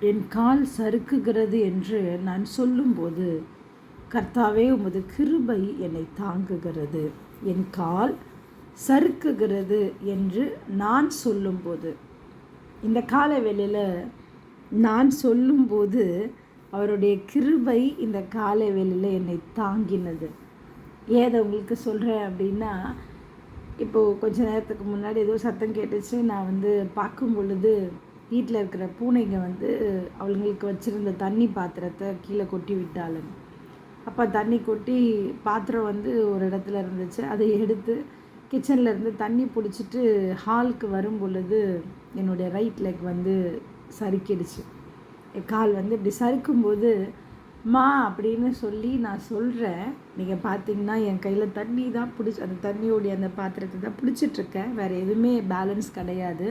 என் கால் சறுக்குகிறது என்று நான் சொல்லும்போது கர்த்தாவே உமது கிருபை என்னை தாங்குகிறது. என் கால் சறுக்குகிறது என்று நான் சொல்லும்போது. இந்த கால வேளையில் நான் சொல்லும்போது அவருடைய கிருபை இந்த கால வேளையில் என்னை தாங்கினது. ஏதை உங்களுக்கு சொல்கிறேன் அப்படின்னா இப்போது கொஞ்ச நேரத்துக்கு முன்னாடி ஏதோ சத்தம் கேட்டுச்சு. நான் வந்து பார்க்கும் பொழுது வீட்டில் இருக்கிற பூனைங்க வந்து அவளுங்களுக்கு வச்சுருந்த தண்ணி பாத்திரத்தை கீழே கொட்டி விட்டாளுங்க. அப்போ தண்ணி கொட்டி பாத்திரம் வந்து ஒரு இடத்துல இருந்துச்சு. அதை எடுத்து கிச்சனில் இருந்து தண்ணி பிடிச்சிட்டு ஹாலுக்கு வரும் பொழுது என்னுடைய ரைட் லெக் வந்து சறுக்கிடுச்சு. என் கால் வந்து இப்படி சறுக்கும்போது மா அப்படின்னு சொல்லி நான் சொல்கிறேன் நீங்கள் பார்த்தீங்கன்னா என் கையில் தண்ணி தான் பிடிச்சி அந்த தண்ணியோடைய அந்த பாத்திரத்தை தான் பிடிச்சிட்ருக்கேன் வேறு எதுவுமே பேலன்ஸ் கிடையாது.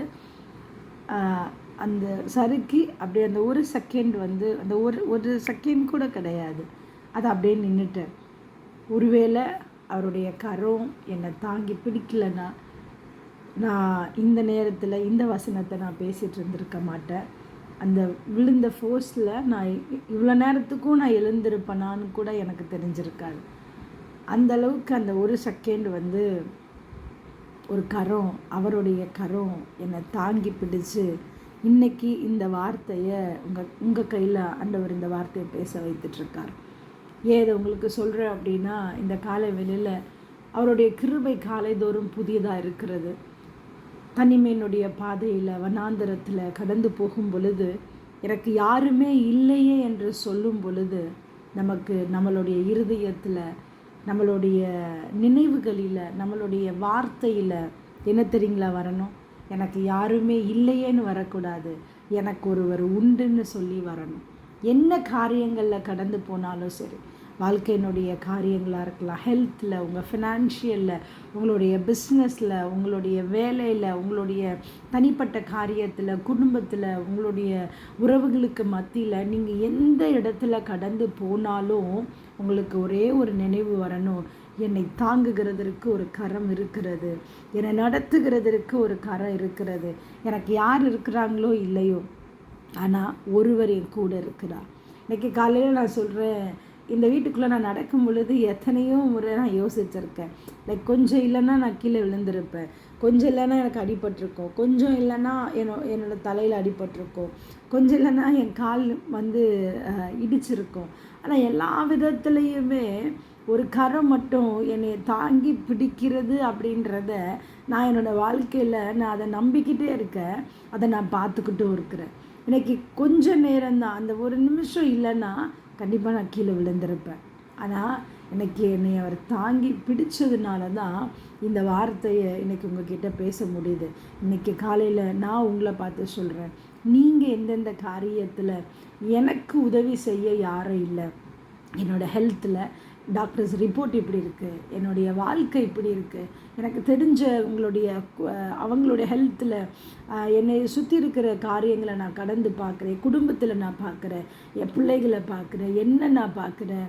அந்த சறுக்கி அப்படியே அந்த ஒரு செகண்ட் வந்து அந்த ஒரு ஒரு செகண்ட் கூட கிடையாது. அது அப்படியே நின்றுட்டேன் ஒருவேளை அவருடைய கரம் என்னை தாங்கி பிடிக்கலன்னா நான் இந்த நேரத்தில் இந்த வசனத்தை நான் பேசிகிட்டு இருந்திருக்க மாட்டேன். அந்த விழுந்த ஃபோர்ஸில் நான் இவ்வளோ நேரத்துக்கும் நான் எழுந்திருப்பேனான்னு கூட எனக்கு தெரிஞ்சிருக்காது. அந்த அளவுக்கு அந்த ஒரு செகண்ட் வந்து ஒரு கரம் அவருடைய கரம் என்னை தாங்கி பிடிச்சு இன்னைக்கு இந்த வார்த்தையை உங்கள் உங்கள் கையில் ஆண்டவர் இந்த வார்த்தையை பேச வைத்துட்ருக்கார் ஏதை உங்களுக்கு சொல்கிறேன் அப்படின்னா இந்த காலை வெளியில் அவருடைய கிருபை காலைதோறும் புதியதாக இருக்கிறது. தனிமையினுடைய பாதையில் வனாந்தரத்தில் கடந்து போகும் பொழுது எனக்கு யாருமே இல்லையே என்று சொல்லும் பொழுது நமக்கு நம்மளுடைய இருதயத்தில் நம்மளுடைய நினைவுகளில் நம்மளுடைய வார்த்தையில் என்ன தெரியுங்களா வரணும்? எனக்கு யாருமே இல்லையேன்னு வரக்கூடாது. எனக்கு ஒருவர் உண்டுன்னு சொல்லி வரணும். என்ன காரியங்களில் கடந்து போனாலும் சரி வாழ்க்கையினுடைய காரியங்களாக இருக்கலாம் ஹெல்த்தில் உங்கள் ஃபினான்ஷியலில் உங்களுடைய பிஸ்னஸில் உங்களுடைய வேலையில் உங்களுடைய தனிப்பட்ட காரியத்தில் குடும்பத்தில் உங்களுடைய உறவுகளுக்கு மத்தியில் நீங்கள் எந்த இடத்துல கடந்து போனாலும் உங்களுக்கு ஒரே ஒரு நினைவு வரணும். என்னை தாங்குகிறதற்கு ஒரு கரம் இருக்கிறது. என்னை நடத்துகிறதற்கு ஒரு கரம் இருக்கிறது. எனக்கு யார் இருக்கிறாங்களோ இல்லையோ. ஆனால் ஒருவர் என் கூட இருக்கிறார். இன்றைக்கி காலையில் நான் சொல்கிறேன் இந்த வீட்டுக்குள்ளே நான் நடக்கும் பொழுது எத்தனையோ முறை நான் யோசிச்சிருக்கேன். லைக் கொஞ்சம் இல்லைன்னா நான் கீழே விழுந்திருப்பேன். கொஞ்சம் இல்லைன்னா எனக்கு அடிபட்டிருக்கோம். கொஞ்சம் இல்லைன்னா என்னோ என்னோடய தலையில் அடிபட்டிருக்கோம். கொஞ்சம் இல்லைன்னா என் கால் வந்து இடிச்சிருக்கும். ஆனால் எல்லா விதத்துலேயுமே ஒரு கரம் மட்டும் என்னை தாங்கி பிடிக்கிறது அப்படின்றத நான் என்னோடய வாழ்க்கையில் நான் அதை நம்பிக்கிட்டே இருக்கேன். அதை நான் பார்த்துக்கிட்டும் இருக்கிறேன். இன்றைக்கி கொஞ்சம் நேரம்தான் அந்த ஒரு நிமிஷம் இல்லைன்னா கண்டிப்பாக நான் கீழே விழுந்திருப்பேன். ஆனால் எனக்கு என்னை அவர் தாங்கி பிடிச்சதுனால தான் இந்த வார்த்தையை இன்றைக்கி உங்ககிட்ட பேச முடியுது. இன்றைக்கி காலையில் நான் உங்களை பார்த்து சொல்கிறேன் நீங்கள் எந்தெந்த காரியத்தில் எனக்கு உதவி செய்ய யாரும் இல்லை. என்னோடய ஹெல்த்தில் டாக்டர்ஸ் ரிப்போர்ட் இப்படி இருக்குது என்னுடைய வாழ்க்கை இப்படி இருக்குது எனக்கு தெரிஞ்ச உங்களுடைய அவங்களுடைய ஹெல்த்தில் என்னை சுற்றி இருக்கிற காரியங்களை நான் கடந்து பார்க்குறேன் குடும்பத்தில் நான் பார்க்குறேன் என் பிள்ளைகளை பார்க்குறேன் என்ன நான் பார்க்குறேன்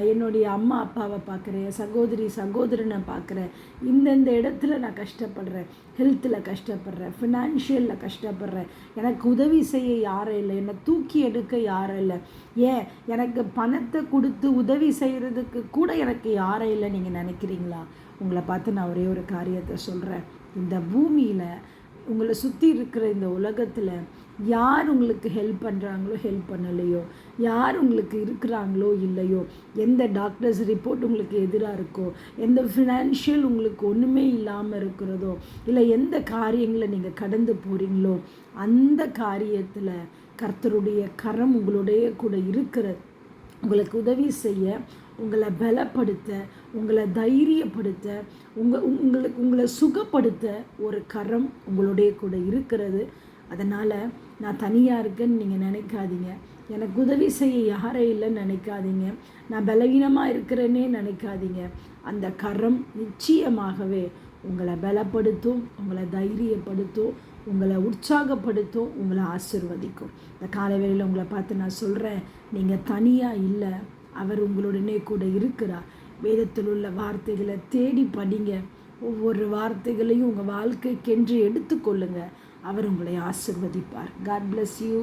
என்னுடைய அம்மா அப்பாவை பார்க்குறேன் சகோதரி சகோதரனை பார்க்குறேன். இந்தந்த இடத்துல நான் கஷ்டப்படுறேன். ஹெல்த்தில் கஷ்டப்படுறேன். ஃபினான்ஷியலில் கஷ்டப்படுறேன். எனக்கு உதவி செய்ய யாரும் இல்லை. என்னை தூக்கி எடுக்க யாரும் இல்லை. ஏன்? எனக்கு பணத்தை கொடுத்து உதவி செய்கிறதுக்கு கூட எனக்கு யாரும் இல்லை நீங்கள் நினைக்கிறீங்களா? உங்களை பார்த்து நான் ஒரே ஒரு காரியத்தை சொல்கிறேன் இந்த பூமியில் உங்களை சுற்றி இருக்கிற இந்த உலகத்தில் யார் உங்களுக்கு ஹெல்ப் பண்ணுறாங்களோ ஹெல்ப் பண்ணலையோ யார் உங்களுக்கு இருக்கிறாங்களோ இல்லையோ எந்த டாக்டர்ஸ் ரிப்போர்ட் உங்களுக்கு எதிராக இருக்கோ எந்த ஃபினான்ஷியல் உங்களுக்கு ஒன்றுமே இல்லாமல் இருக்கிறதோ இல்லை எந்த காரியங்களை நீங்கள் கடந்து போகிறீங்களோ அந்த காரியத்தில் கர்த்தருடைய கரம் உங்களுடைய கூட இருக்கிறது. உங்களுக்கு உதவி செய்ய உங்களை பலப்படுத்த உங்களை தைரியப்படுத்த உங்கள் உங்களுக்கு உங்களை சுகப்படுத்த ஒரு கரம் உங்களுடைய கூட இருக்கிறது. அதனால் நான் தனியாக இருக்கேன்னு நீங்கள் நினைக்காதீங்க. எனக்கு உதவி செய்ய யாரே இல்லைன்னு நினைக்காதீங்க. நான் பலவீனமாக இருக்கிறேன்னே நினைக்காதீங்க. அந்த கரம் நிச்சயமாகவே உங்களை பலப்படுத்தும் உங்களை தைரியப்படுத்தும் உங்களை உற்சாகப்படுத்தும் உங்களை ஆசிர்வதிக்கும். இந்த காலை வேளையில் உங்களை பார்த்து நான் சொல்கிறேன் நீங்கள் தனியாக இல்லை அவர் உங்களுடனே கூட இருக்கிறார். வேதத்தில் உள்ள வார்த்தைகளை தேடி படிங்க. ஒவ்வொரு வார்த்தைகளையும் உங்கள் வாழ்க்கைக்கென்று எடுத்துக்கொள்ளுங்க அவர் உங்களை ஆசிர்வதிப்பார். God bless you